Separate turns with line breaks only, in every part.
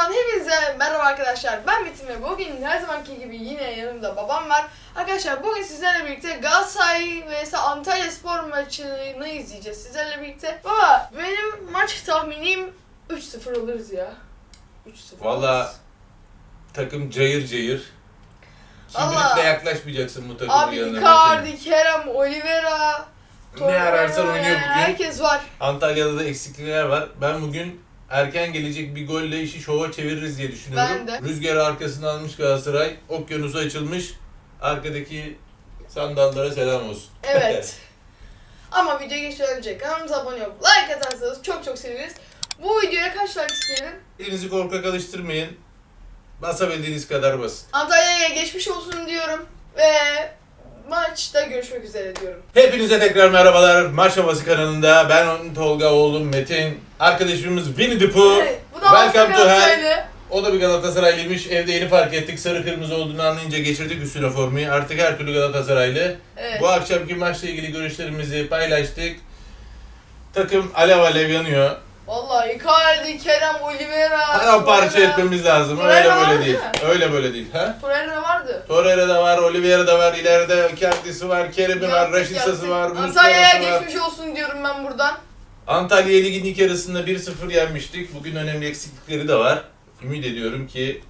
kanalından hepinize merhaba arkadaşlar. Ben Metin ve bugün her zamanki gibi yine yanımda babam var. Arkadaşlar bugün sizlerle birlikte Galatasaray vs Antalya Spor maçını izleyeceğiz sizlerle birlikte. Baba benim maç tahminim 3-0 alırız ya. 3-0
Valla takım cayır cayır.
Valla.
Şimdilik de yaklaşmayacaksın bu takımın
Abi
yanına.
Icardi, Kerem, Oliveira,
Ne ararsan oynuyor bugün.
Herkes var.
Antalya'da da eksiklikler var. Ben bugün erken gelecek bir golle işi şova çeviririz diye düşünüyorum.
Ben de.
Rüzgarı arkasına almış Galatasaray. Okyanusu açılmış. Arkadaki sandallara selam olsun.
Evet. Ama video geçmeden önce kanalımıza abone olup like atarsanız çok çok seviniriz. Bu videoya kaç like isteyelim?
Elinizi korkak alıştırmayın. Basabildiğiniz kadar basın.
Antalya'ya geçmiş olsun diyorum ve görüşmek üzere diyorum.
Hepinize tekrar merhabalar. Maç Havası kanalında ben onun Tolga oğlum Metin. Arkadaşımız Winnie the Pooh.
Evet, bu da
Welcome to hell. O da bir Galatasaraylıymış. Evde yeni fark ettik. Sarı kırmızı olduğunu anlayınca geçirdik üstüne formayı. Artık her türlü Galatasaraylı.
Evet.
Bu akşamki maçla ilgili görüşlerimizi paylaştık. Takım alev alev yanıyor.
Vallahi Icardi, Kerem, Oliveira.
Paramparça
Torreira.
etmemiz lazım.
Torreira
Öyle
var
böyle değil.
mı?
Öyle böyle değil. Ha?
Torreira.
Torreira da var, Oliveira da var, ileride Icardi'si var, Kerem'i var, Raşitsa'sı var,
Antalya'ya
Muslera'sı var.
geçmiş olsun diyorum ben buradan.
Antalya Lig'in ilk yarısında 1-0 yenmiştik. Bugün önemli eksiklikleri de var. Ümit ediyorum ki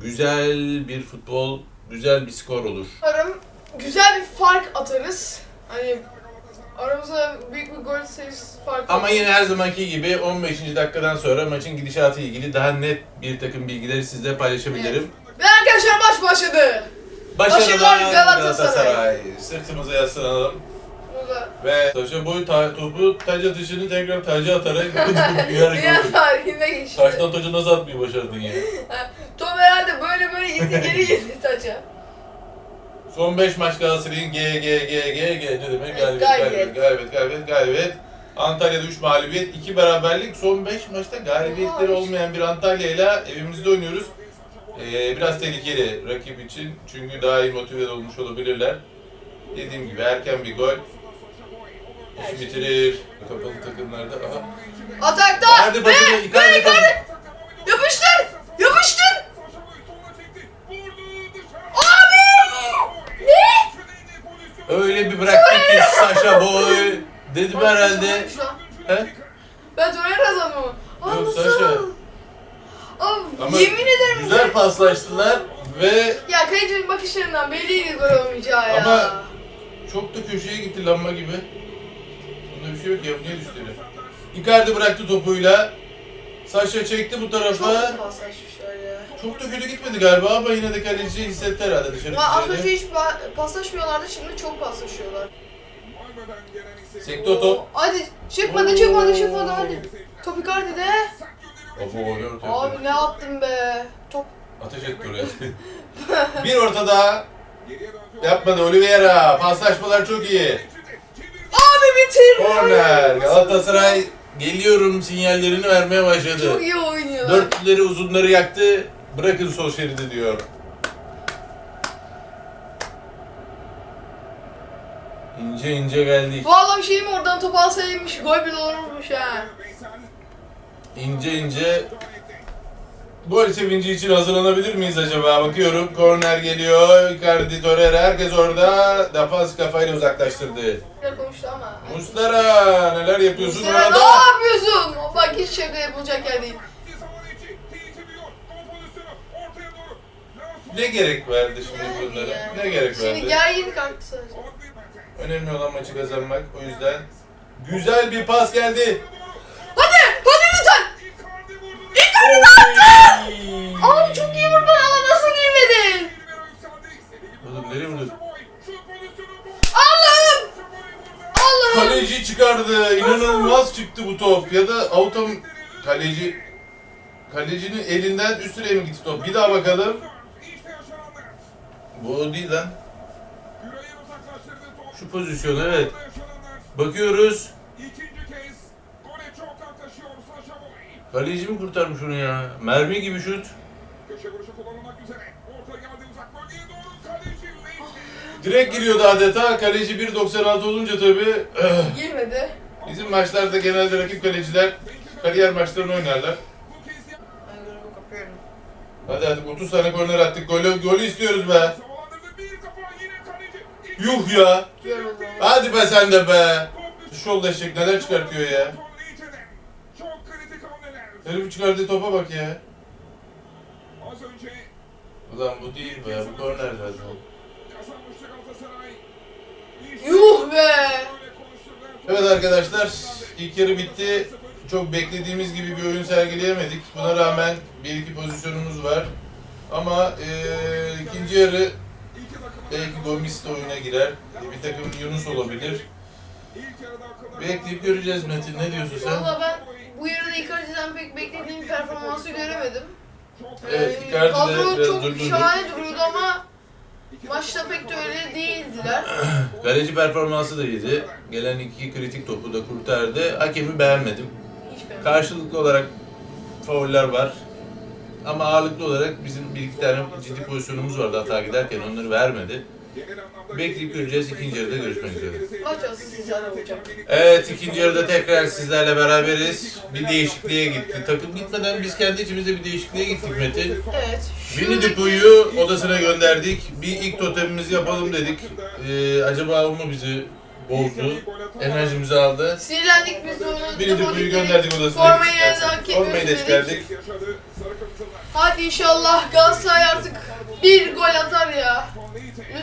güzel bir futbol, güzel bir skor olur.
Umarım güzel bir fark atarız. Hani aramıza büyük bir gol sayısı farkı.
Ama yine her zamanki gibi 15. dakikadan sonra maçın gidişatı ilgili daha net bir takım bilgileri sizle paylaşabilirim.
Ve arkadaşlar maç başladı.
Başarılar
Başarılar Galatasaray.
Galatasaray. Sırtımıza yaslanalım
Burada.
ve taşa boy ta- topu taç atışını tekrar taca atarak
Dünya
hareket
tarihine geçti.
Taştan taca nasıl atmayı başardın ya?
Top herhalde böyle böyle gitti geri gitti taça.
Son 5 maç Galatasaray'ın G, G, G, G, G ne demek? Galibiyet,
galibiyet.
galibiyet, galibiyet, galibiyet, galibiyet. Antalya'da 3 mağlubiyet, 2 beraberlik. Son 5 maçta galibiyetleri
Vay.
olmayan bir Antalya'yla evimizde oynuyoruz. Ee, biraz tehlikeli rakip için çünkü daha iyi motive olmuş olabilirler. Dediğim gibi erken bir gol işi bitirir. Kapalı takımlarda. Aha.
Atakta
Nerede
ve,
başına
ve
Icardi
Icardi yapıştır yapıştır. Abi! Ne?
Öyle bir bıraktı ki Sasha Boy. Dedim herhalde. He?
Ben Torreira. Aa
Yok,
nasıl?
Ama
yemin ederim.
Güzel paslaştılar ve
Ya kalecinin bakışlarından belliydi gol olmayacağı ya.
Ama- çok da köşeye gitti lamba gibi. Bunda bir şey yok ya, niye düştü öyle? Icardi bıraktı topuyla. Saşa çekti bu tarafa.
Çok paslaşmışlar ya.
Çok da kötü gitmedi galiba ama yine de kaleci hissetti herhalde dışarı
Ama az önce hiç pa- paslaşmıyorlardı şimdi çok paslaşıyorlar.
Sekti o top.
Hadi çıkmadı çıkmadı çıkmadı hadi. Top Icardi'de.
Ne ortaya
Abi ne attın be. Top.
Ateş etti oraya. bir orta daha. Yapmadı Oliveira. Paslaşmalar çok iyi.
Abi bitir.
Korner. Galatasaray geliyorum sinyallerini vermeye başladı.
Çok iyi oynuyorlar.
Dörtlüleri uzunları yaktı. Bırakın sol şeridi diyor. İnce ince geldik.
Vallahi bir şey mi oradan top alsaymış gol bile olurmuş ha.
İnce ince. Gol sevinci için hazırlanabilir miyiz acaba? Bakıyorum. Korner geliyor. Icardi, Torreira. Herkes orada. Defans kafayla uzaklaştırdı.
Konuştu ama.
Muslera neler yapıyorsun
Sen ne
orada?
yapıyorsun? Bak hiç şaka yapılacak yer değil.
Ne gerek verdi şimdi bunlara?
Yani.
Ne gerek
Şimdi
verdi?
gerginlik arttı sadece.
Önemli olan maçı kazanmak. O yüzden güzel bir pas geldi.
Hadi! Hadi lütfen!
Oy!
Abi çok iyi vurdun ama nasıl girmedin?
Oğlum nereye vurdun?
Allah'ım! Allah'ım!
Kaleci çıkardı. İnanılmaz çıktı bu top. Ya da avutam kaleci kalecinin elinden üstüne mi gitti top? Bir daha bakalım. Bu o değil lan. Şu pozisyon evet. Bakıyoruz. Kaleci mi kurtarmış onu ya? Mermi gibi şut. Direkt giriyordu adeta. Kaleci 1.96 olunca tabii
Girmedi.
bizim maçlarda genelde rakip kaleciler kariyer maçlarını oynarlar. Hadi hadi 30 tane korner attık. Golü, golü istiyoruz be. Yuh ya. Hadi be sen de be. Şu şol eşek neler çıkartıyor ya. Herif çıkardığı topa bak ya.
Az önce
Ulan bu değil be. Bu korner zaten.
kazanmıştı Galatasaray.
Yuh be.
Evet arkadaşlar ilk yarı bitti. Çok beklediğimiz gibi bir oyun sergileyemedik. Buna rağmen bir iki pozisyonumuz var. Ama eee ikinci yarı belki Gomis de oyuna girer. Bir takım Yunus olabilir. Bekleyip göreceğiz Metin. Ne diyorsun sen?
Valla ben bu yarıda Icardi'den pek beklediğim performansı göremedim.
Evet,
Ee,
Icardi
kadro çok
durdurdu.
şahane duruyordu ama maçta pek de öyle değildiler.
Kaleci performansı da iyiydi. Gelen iki kritik topu da kurtardı. Hakemi beğenmedim.
Beğenmedim.
Karşılıklı olarak fauller var. Ama ağırlıklı olarak bizim bir iki tane ciddi pozisyonumuz vardı hata giderken onları vermedi. Bekleyip göreceğiz. İkinci yarıda görüşmek üzere.
Maç olsun sizlerle olacak.
Evet ikinci yarıda tekrar sizlerle beraberiz. Bir değişikliğe gitti. Takım gitmeden biz kendi içimizde bir değişikliğe gittik Metin.
Evet.
The Pooh'yu odasına gönderdik. Bir ilk totemimizi yapalım dedik. Ee, acaba o mu bizi bozdu? Enerjimizi aldı.
Sinirlendik biz de onu.
The Pooh'yu gönderdik odasına.
Formayı yerine hak
Formayı da çıkardık.
Hadi inşallah Galatasaray artık bir gol atar ya.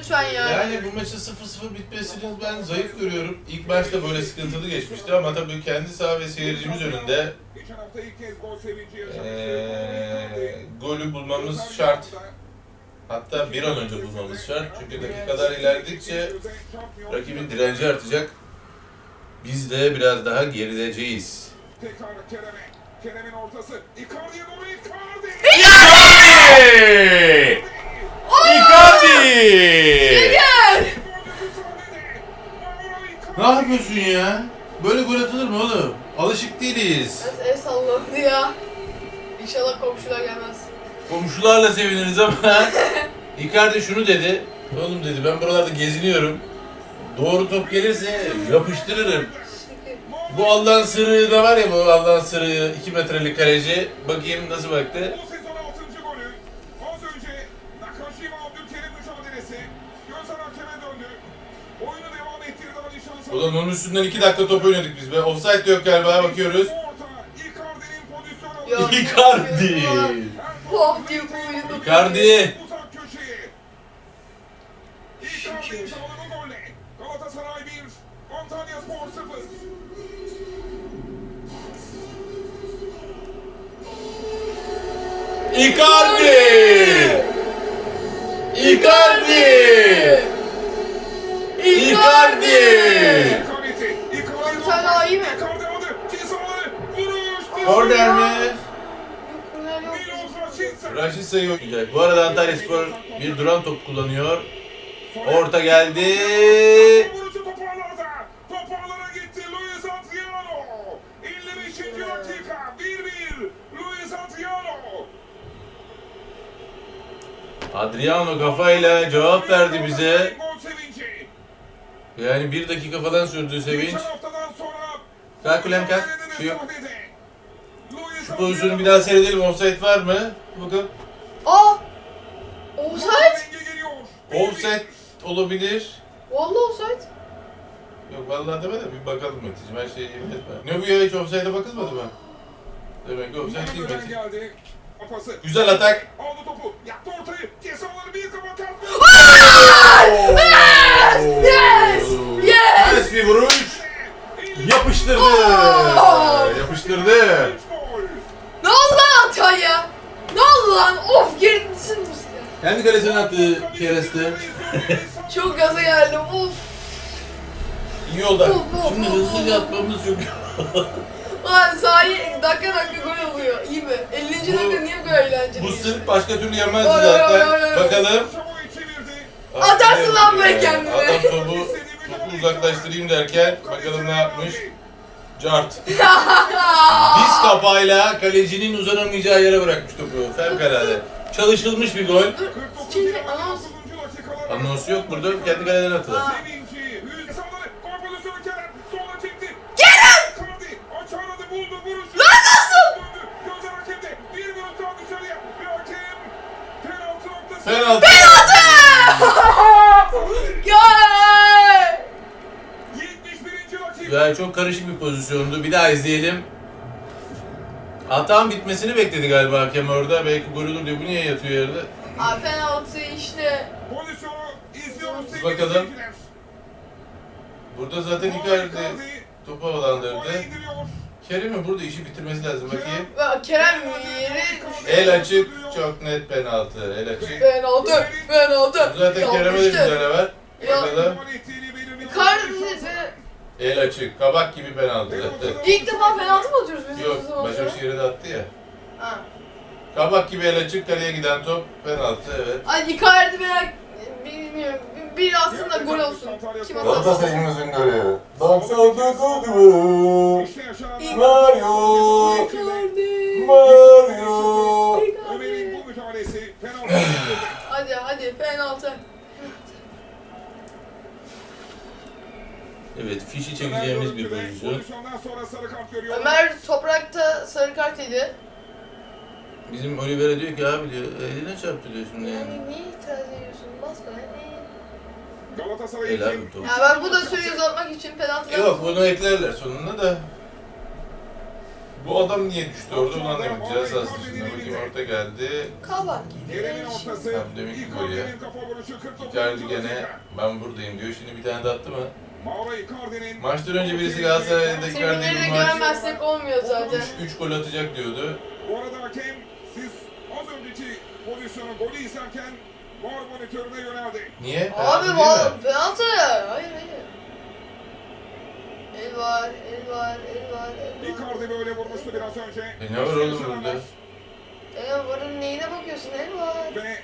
Lütfen ya.
Yani bu maçın 0-0 bitmesini ben zayıf görüyorum. İlk başta böyle sıkıntılı geçmişti ama tabii kendi saha ve seyircimiz önünde ee, golü bulmamız şart. Hatta bir an önce bulmamız şart. Çünkü dakikalar ilerledikçe rakibin direnci artacak. Biz de biraz daha gerileceğiz.
Tekrar Kerem'e. Kerem'in ortası. Icardi'ye doğru Icardi.
Icardi!
Gel.
Ne yapıyorsun ya? Böyle gol atılır mı oğlum? Alışık değiliz.
El salladı ya. İnşallah komşular gelmez.
Komşularla seviniriz ama Icardi şunu dedi. Oğlum dedi ben buralarda geziniyorum. Doğru top gelirse yapıştırırım. Bu Allah'ın sırrı da var ya bu Allah'ın sırrı 2 metrelik kaleci. Bakayım nasıl baktı. Ulan onun üstünden 2 dakika top oynadık biz be. Offside de yok galiba bakıyoruz.
Ya.
Icardi!
Poh diye koydu.
Icardi!
Uzak köşeye. Icardi imzaladı golle. Galatasaray 1. Antalya Spor 0.
Icardi! Icardi! Icardi! Korner mi?
Yok, bunlar yok.
Milos Rashica.
Raşit sayı oynayacak. Bu arada Antalya Spor bir duran top kullanıyor. Orta geldi.
Adriano. 55. dakika. 1-1. Luis Adriano.
Adriano kafayla cevap verdi bize. Yani bir dakika falan sürdü sevinç. Kalk ulan kalk. Şey yok. Şu pozisyonu bir daha seyredelim. Offside var mı? Bakalım.
Aa! Offside?
Offside olabilir.
Vallahi offside.
Yok vallahi deme de bir bakalım Metin'cim. Her şeyi yemin etme. Ne bu ya hiç offside'e bakılmadı mı? Demek ki offside değil Metin.
Kafası.
Güzel atak.
Aldı topu. Yaptı ortayı. Cezaları bir kafa kalktı.
Yes! Yes!
Nice bir vuruş. Yapıştırdı.
Oh!
Yapıştırdı.
Üç gol.
Ne oldu lan? Of gerisin size.
Kendi kalesine attı Kereste.
Çok gaza geldim. Of.
İyi oldu.
Of, of,
Şimdi
of,
hızlıca
of.
atmamız çok.
Lan sahi dakika dakika gol oluyor. İyi mi? 50.
Bu-
dakika niye kadar eğlenceli?
Bu sırf başka türlü yemezdi
Oy, oy,
zaten.
oy, oy.
Bakalım.
Atarsın lan be
Ya,
kendine.
Adam topu, topu uzaklaştırayım derken bakalım ne yapmış. Cart. Diz kapağıyla kalecinin uzanamayacağı yere bırakmış topu. Fevkalade. Çalışılmış bir gol.
Şimdi anons.
Anonsu yok burada. Kendi kaleden atılır.
Hakem
Penaltı.
Gol!
71. rakip.
Ya çok karışık bir pozisyondu. Bir daha izleyelim. Hatanın bitmesini bekledi galiba hakem orada. Belki gol olur diyor. Bu niye yatıyor yerde?
Abi penaltı işte.
Pozisyonu izliyoruz sevgili
Bakalım.
seyirciler.
Burada zaten Icardi topu havalandırdı. Kerem'in burada işi bitirmesi lazım bakayım.
Ve Kerem yeri
El açık, çok net penaltı. El açık.
penaltı, penaltı.
Zaten Kerem'e de
Yanlıştı.
müdahale var.
Ya.
Bakalım.
Gol
El açık, kabak gibi penaltı.
ilk defa penaltı mı atıyoruz biz
Yok? Başakşehir'e de attı ya.
Ha.
Kabak gibi el açık, kaleye giden top penaltı evet.
Ay Icardi merak bilmiyorum. Bir, aslında gol olsun. Kim atarsa.
Galatasaray'ımızın golü. 99 numara.
İşte yaşanan
Mario.
Icardi.
Mario.
Icardi. Hadi hadi penaltı.
Evet, fişi çekeceğimiz bir pozisyon.
Pozisyondan sonra sarı kart görüyor.
Ömer toprakta sarı kart yedi.
Bizim Oliver'e diyor ki abi diyor, eline çarptı diyor şimdi yani.
Yani niye itiraz ediyorsun? Basma yani.
Galatasaray
El abi
için
top.
Ya ben bu da süreyi uzatmak için penaltı
Yok bunu eklerler sonunda da. Bu adam niye düştü orada onu anlamadım. Cihaz sahasında bakayım orta geldi.
Kabak gibi.
Kerem'in ortası.
Tamam, demek ki gol ya.
Icardi'nin kafa vuruşu 49.
Icardi gene ben buradayım diyor. Şimdi bir tane de attı mı? Maçtan önce birisi Galatasaray'da Icardi'yi
Tribünleri de
maç
görmezsek olmuyor zaten.
3 gol atacak diyordu.
Bu arada hakem siz az önceki pozisyonu golü izlerken var monitörüne yöneldi.
Niye?
Abi
Penaltı değil mi?
penaltı. Hayır hayır. El var, el var, el var, el var.
Icardi böyle vurmuştu biraz önce.
E ne var oğlum burada?
El varın neyine bakıyorsun? El var.
Ve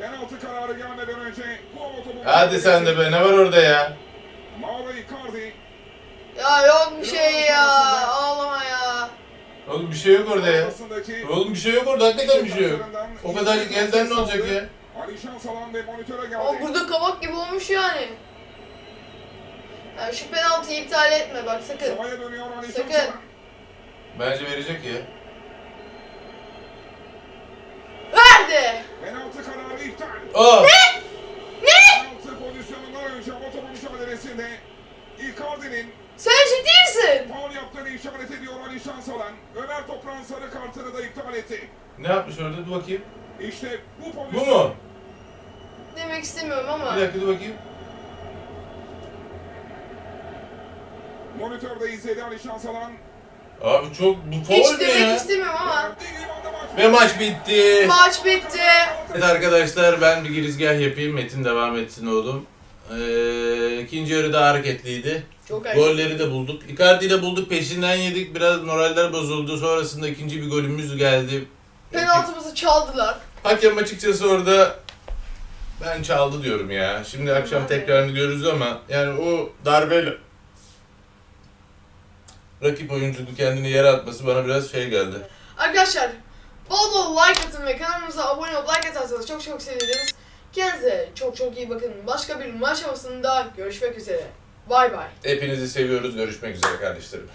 penaltı kararı gelmeden önce bu topu...
Hadi sen de be ne var orada ya?
Mauro Icardi
Ya yok bir şey ya. Ağlama ya.
Oğlum bir şey yok orada ya. Oğlum bir şey yok orada hakikaten bir şey yok. O kadarcık elden ne olacak ya?
Alişan Salan ve monitöre geldi.
Ama burada kabak gibi olmuş yani. Ya şu penaltıyı iptal etme bak sakın. Sakın.
Bence verecek ya.
Verdi.
Penaltı kararı iptal.
Aa!
Penaltı pozisyonundan önce o topu mücadelesinde Icardi'nin
Sen ciddi misin?
faul yaptığını işaret ediyor Alişan Salan. Ömer Toprak'ın sarı kartını da iptal etti.
Ne yapmış orada? Dur bakayım.
İşte bu
Bu
pozisyon.
mu?
Demek istemiyorum ama.
Bir dakika dur bakayım.
Monitörde izledi Alişan Salan.
Abi çok bu
Hiç
faul ne
demek
ya?
istemiyorum ama.
Verdiği limanda maç
Ve maç bitti.
Maç bitti.
Evet arkadaşlar ben bir girizgah yapayım. Metin devam etsin oğlum. Ee, ikinci yarı daha hareketliydi.
Çok.
Golleri de bulduk. Icardi'yi de bulduk. Peşinden yedik. Biraz moraller bozuldu. Sonrasında ikinci bir golümüz geldi.
Penaltımızı çaldılar.
Hakem açıkçası orada ben çaldı diyorum ya. Şimdi akşam
Abi.
tekrarını görürüz ama yani o darbeyle rakip oyuncunun kendini yere atması bana biraz şey geldi.
Arkadaşlar bol bol like atın ve kanalımıza abone olup like atarsanız çok çok seviniriz. Kendinize çok çok iyi bakın. Başka bir maç havasında görüşmek üzere. Bay bay.
Hepinizi seviyoruz. Görüşmek üzere kardeşlerim.